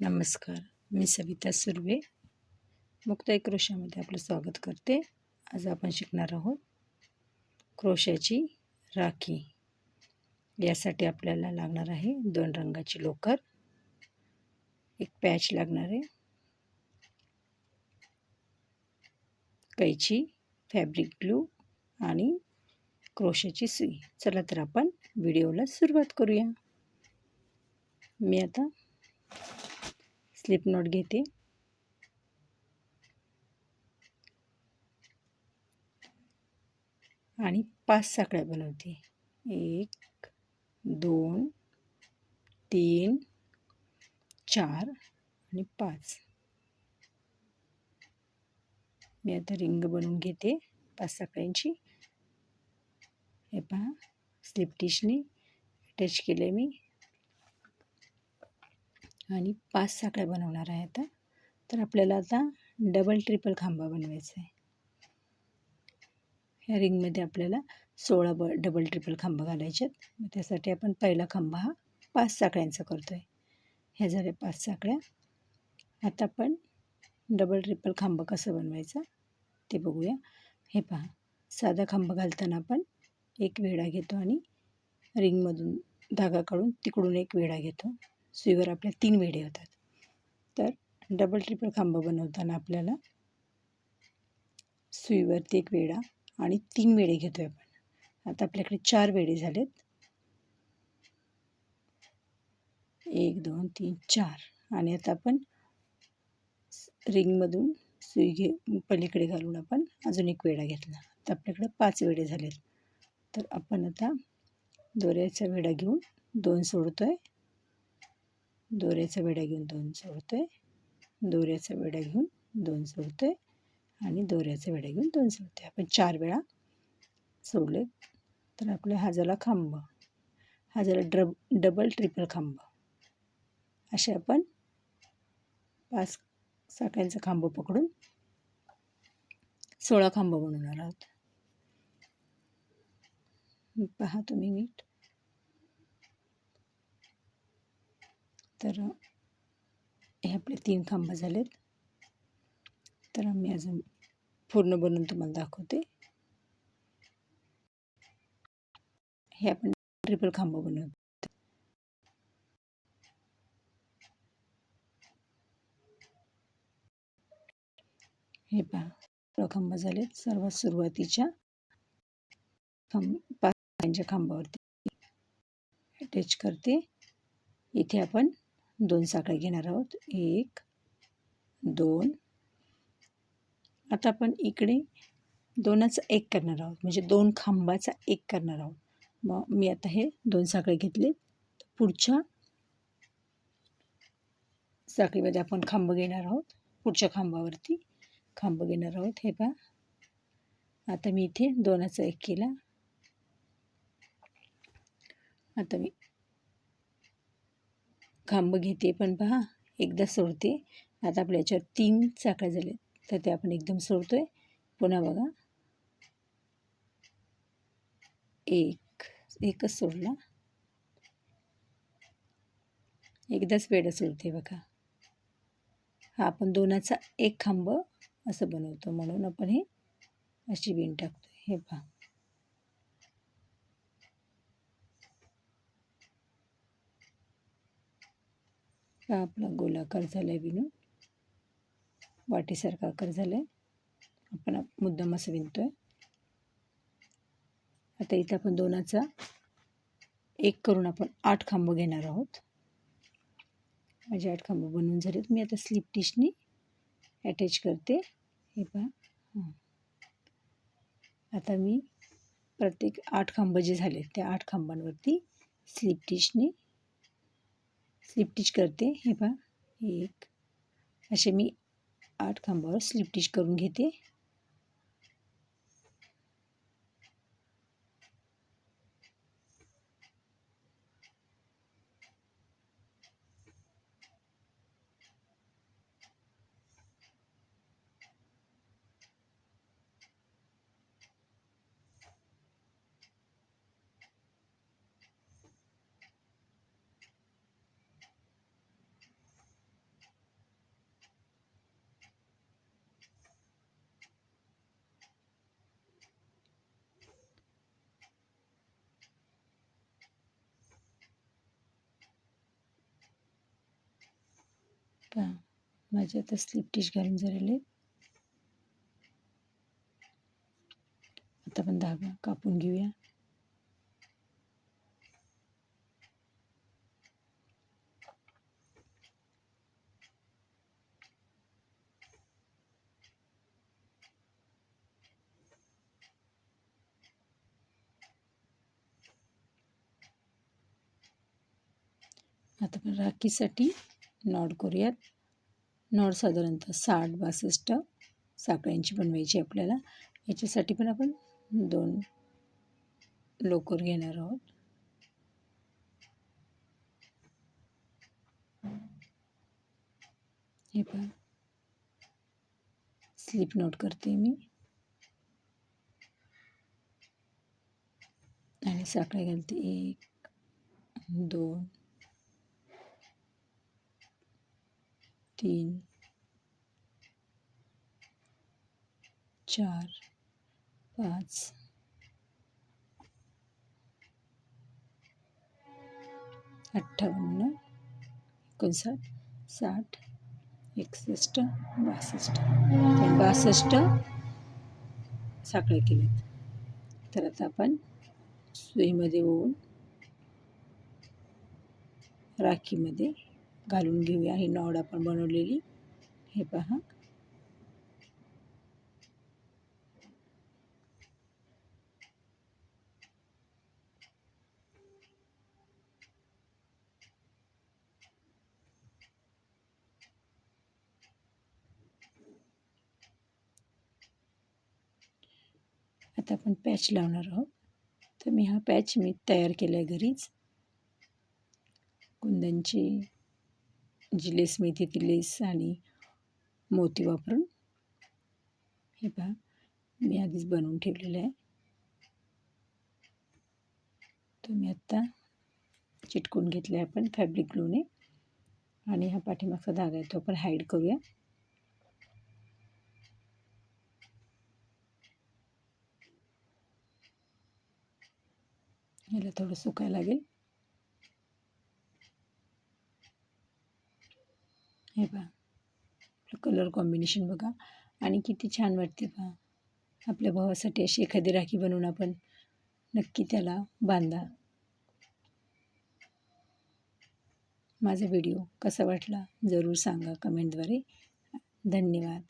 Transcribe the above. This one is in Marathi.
नमस्कार. मी सविता सुर्वे. मुक्ताई क्रोशामध्ये आपलं स्वागत करते. आज आपण शिकणार आहोत क्रोशाची राखी. यासाठी आपल्याला लागणार आहे दोन रंगाची लोकर. एक पॅच लागणार आहे. कैची फॅब्रिक ग्लू आणि क्रोशाची सुई. चला तर आपण व्हिडिओला सुरुवात करूया. मी आता स्लिप नोट घेते. आणि पाच साखळ्या बनवते. एक दोन तीन चार आणि पाच. मी आता रिंग बनवून घेते पाच साखळ्यांची. हे पहा स्लिप टिशने अटॅच केले मी. आणि पाच साखळ्या बनवणार आहे आता. तर आपल्याला आता डबल ट्रिपल खांबा बनवायचा आहे. ह्या रिंगमध्ये आपल्याला सोळा ब डबल ट्रिपल खांबा घालायचे आहेत. त्यासाठी आपण पहिला खांबा हा पाच साखळ्यांचा करतो आहे ह्या झाल्या पाच साखळ्या. आता आपण डबल ट्रिपल खांबा कसं बनवायचा ते बघूया. हे पहा साधा खांबा घालताना आपण एक वेढा घेतो आणि रिंगमधून धागा काढून तिकडून एक वेढा घेतो. सुईवर आपल्या तीन वेढे होतात. तर डबल ट्रिपल खांब बनवताना आपल्याला सुईवरती एक वेढा आणि तीन वेढे घेतो आहे आपण. आता आपल्याकडे चार वेढे झालेत. एक दोन तीन चार. आणि आता आपण रिंगमधून सुई घे पलीकडे घालून आपण अजून एक वेढा घेतला. तर आपल्याकडे पाच वेढे झालेत. तर आपण आता दोऱ्याचा वेढा घेऊन दोन सोडतो आहे दोऱ्याचा वेढा घेऊन दोन सोडतो आहे दोऱ्याचा वेढा घेऊन दोन सोडतो आहे आणि दोऱ्याचा वेढा घेऊन दोन सोडतो आहे आपण चार वेळा सोडले तर आपल्या हा झाला खांब. हा झाला ड्रब डबल ट्रिपल खांब. असे आपण पाच साखळ्यांचा खांब पकडून सोळा खांब बनवणार आहोत. पहा तुम्ही नीट. तर हे आपले तीन खांब झालेत. तर मी अजून पूर्ण बनवून तुम्हाला दाखवते. हे आपण ट्रिपल खांब बनवतो. हे पहा खांब झालेत. सर्वात सुरुवातीच्या खांब पाच खांबावरती. अटॅच करते. इथे आपण दोन साखळ्या घेणार आहोत. एक दोन. आता आपण इकडे दोनाचा एक करणार आहोत. म्हणजे दोन खांबाचा एक करणार आहोत. मग मी आता हे दोन साखळे घेतले. पुढच्या साखळीमध्ये आपण खांब घेणार आहोत. पुढच्या खांबावरती खांब घेणार आहोत. हे पहा. आता मी इथे दोनाचा एक केला. आता मी खांब घेते पण पहा एकदा सोडते. आता आपल्या याच्यावर तीन चाकळ्या झाले तर ते आपण एकदम सोडतो आहे पुन्हा बघा. एक एकच सोडला. एकदाच वेळ सोडते बघा. हा आपण दोनाचा एक खांब असं बनवतो. म्हणून आपण हे अशी बीन टाकतो हे पहा. हा आपला गोलाकार झाला आहे विणून वाटीसारखा आकार झाला आहे आपण मुद्दाम असं विणतो आहे आता इथं आपण दोनाचा एक करून आपण आठ खांब घेणार आहोत. माझे आठ खांब बनवून झालेत. मी आता स्लिप टिशनी अटॅच करते. हे पहा. आता मी प्रत्येक आठ खांब जे झाले त्या आठ खांबांवरती स्लिप टिशनी स्लिप टिच करते. हे पहा. एक. असे मी आठ खांबावर स्लिप टिच करून घेते. पहा माझे आता स्लिप टिश घालून झालेले. आता आपण धागा कापून घेऊया. आता आपण राखीसाठी नॉट करूयात. नॉड साधारणतः साठ बासष्ट साखळ्यांची बनवायची आपल्याला. याच्यासाठी पण आपण दोन लोकर घेणार आहोत. हे पण स्लिप नोट करते मी. आणि साखळ्या घालते एक दोन तीन चार पाच अठ्ठावन्न एकोणसाठ साठ एकसष्ट बासष्ट. बासष्ट साखळे केलेत तर आता आपण सुईमध्ये होऊन राखीमध्ये घालून घेऊया. ही नॉड आपण बनवलेली. हे पहा. आता आपण पॅच लावणार आहोत. तर मी हा पॅच मी तयार केला आहे घरीच. कुंदनची जी लेस मिळते ती लेस आणि मोती वापरून हे पहा मी आधीच बनवून ठेवलेलं आहे. तो मी आत्ता चिटकून घेतलं आहे आपण फॅब्रिक ग्लूने आणि हा पाठीमागचा धागा आहे तो आपण हाईड करूया. याला थोडं सुकायला लागेल. हे पहा. आपलं कलर कॉम्बिनेशन बघा. आणि किती छान वाटते पहा. आपल्या भावासाठी अशी एखादी राखी बनवून आपण नक्की त्याला बांधा. माझा व्हिडिओ कसा वाटला जरूर सांगा कमेंटद्वारे धन्यवाद.